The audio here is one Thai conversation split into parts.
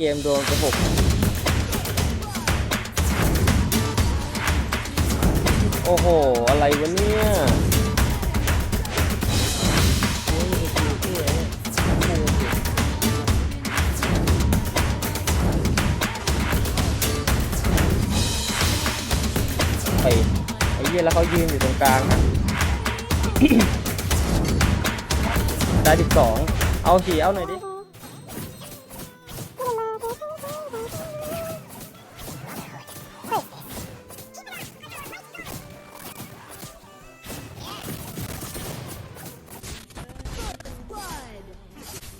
เกมโดนไปหกโอ้โห อะไรวะเนี่ยโอ้ยมีสกิลที่ไหนเนี่ยไปไอ้เหี้ยแล้วเขายืนอยู่ตรงกลางนะได้สิบสอง เอาสีเอาหน่อยดิ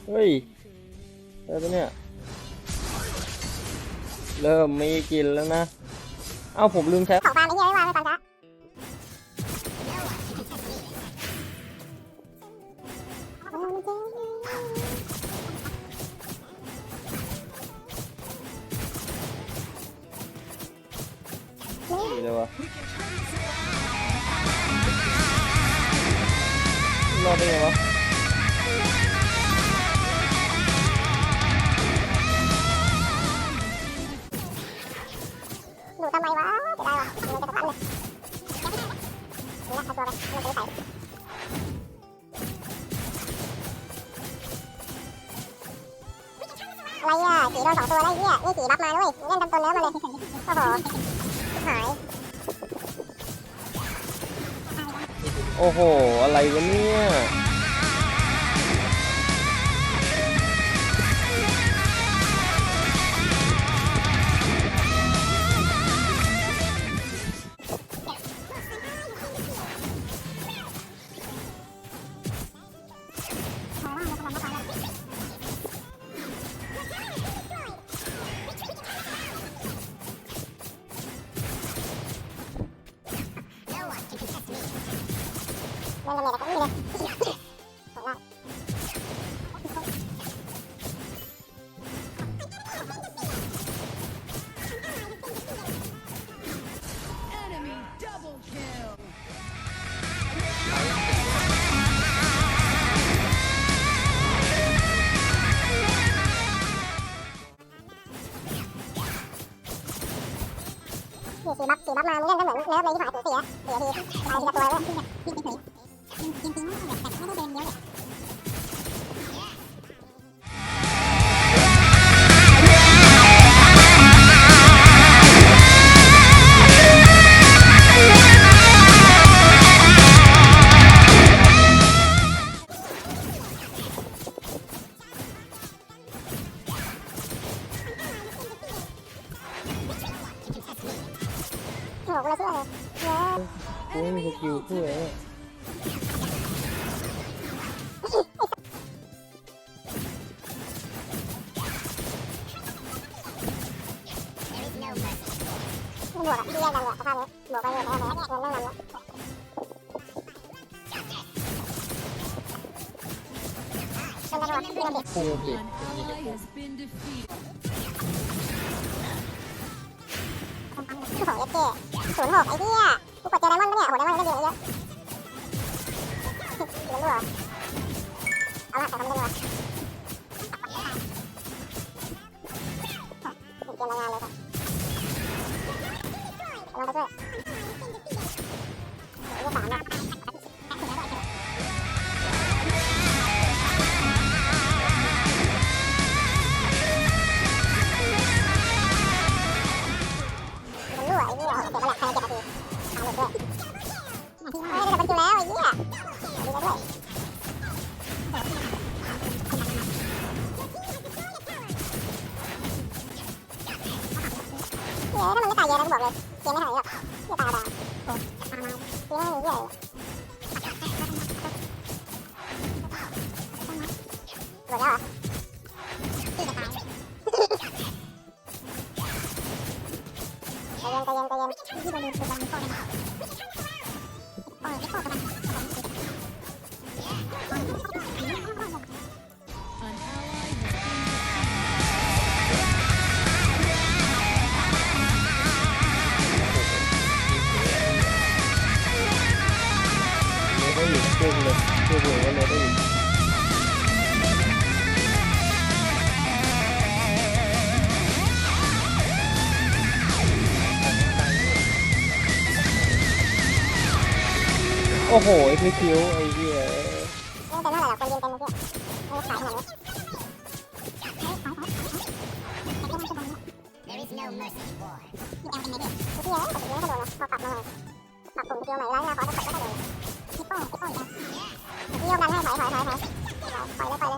เฮ้ยอะไรปะเนี่ย เริ่มมีกลินแล้วนะ เอ้าผมลืมใช้ของฟาร์มไอ้เหี้ยไม่วางไม่ฟังจ้ะดีเลยวะรอดได้ไงวะ วะเสียดายว่ะมันจะกระตันเลยนี่นะเอาตัวไปมันจะใส่อะไรอะสีโดนสองตัวไอ้เหี้ยนี่สีบัฟมาด้วยเล่นตามตัวเนื้อมาเลยโอ้โหหายโอ้โห อะไรวะเนี่ย บัฟสีบัฟมามึงเล่นก็เหมือนเนิร์ฟเลยที่ผ่านตัวเสียเสียทีตายทีละตัวเลย อ้โหกูเลยเชื่อเลยเยอะกูไม่มีสกิลช่วยเนี่ยไม่บวกอะที่แยกกันเลยสภาพนี้บวกไปเลยแพ้แพ้เงินไม่นำแล้วเป็นตำรวจที่โดนเด็กพุ่งปิด An ally has been defeated. โอ้โหเอฟเจ ศูนย์หกไอ้เหี้ยกูกดเจอไดมอนด์ปะเนี่ยโอ้โหไดมอนด์ได้เยอะเยอะเหลือเหลือเอาละแต่ทำไม่ได้เลยเกมรายงานเลยครั หมดแล้วเหรอพี่จะตายใจเย็นใจเย็นใจเย็นพี่ โอ้โหไอ้พี่คิวไอ้เหี้ยแต่หน้หลายคนยนเต็ลยเพื่อนออขายขนาดนี้เที่ยวกันให้ถอยถอยถอยถอยถอยเลยถอยเลย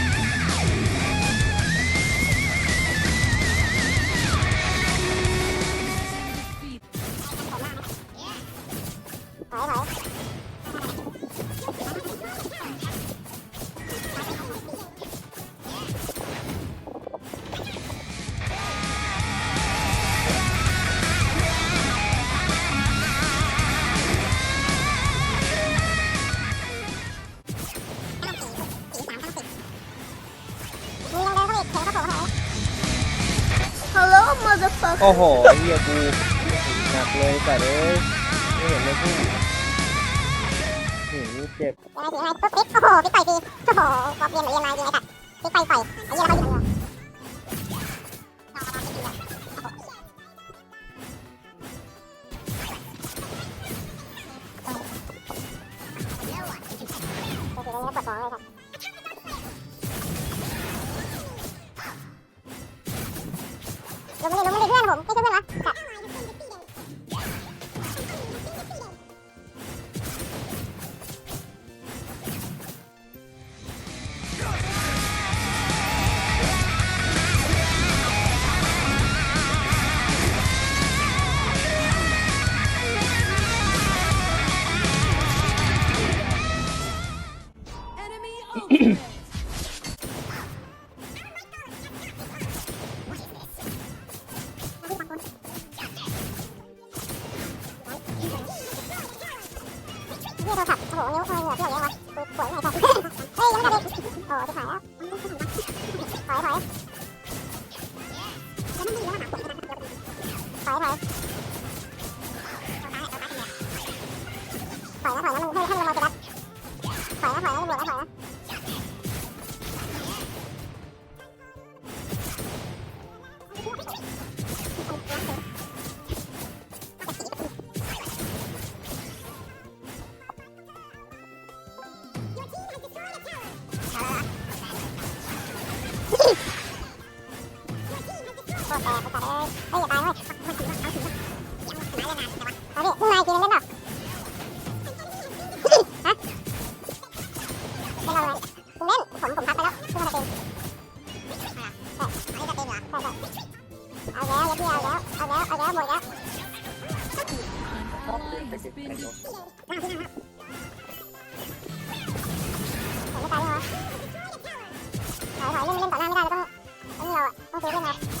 โอ้โหเฮียกูหนักเลยแต่เลยไม่เห็นเลยพี่หนูเจ็บโอ้โหปิ๊กต่ดีโอ้โหบอกเรียนหรือเรียนอะไรดีไอ้สัตว์ปิ๊กไปต่ไอ้เหี้ยเขาอยู่ี่เราขับโอ้โหนิ้วเออเหงื่อเที่ยวเยอะวะกูป่วยไม่หใจเฮ้ยยังไม่ได้โอ้จะหายแล้วถอยถอยแล้วมันดีแล้วหาปุ๋ยกันถอยถอยถอยแล้วถอยแล้วมันให้ให้ลงมาจะดับถอยแล้วถอยแล้วหลุดแล้วถอยแล้ว Thôi thôi lên lên tỏ la mới ra được không? Anh lò, ok lên nè.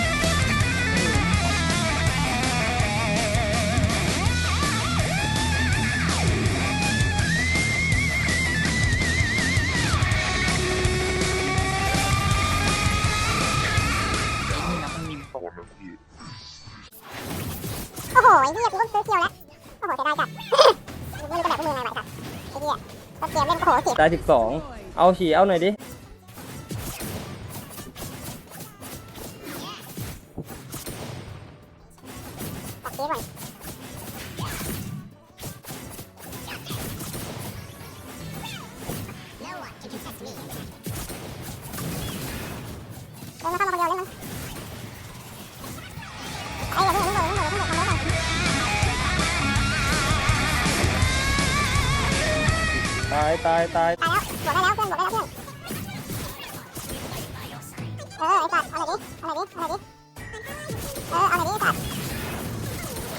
ตายสิบสองเอาฉี่เอาหน่อยดิายตายตายตายแล้วหมดได้แล้วเพื่อนหมดได้แล้วเพื่อนเออไอ้สัตว์เอาหน่อยดิเอาหน่อยดิเอาหน่อยดิเออเอาหน่อยดิไอ้สัตว์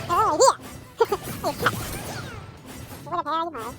เออไอ้เหี้ยไอ้สัตว์กูก็จะแพ้ที่หมาย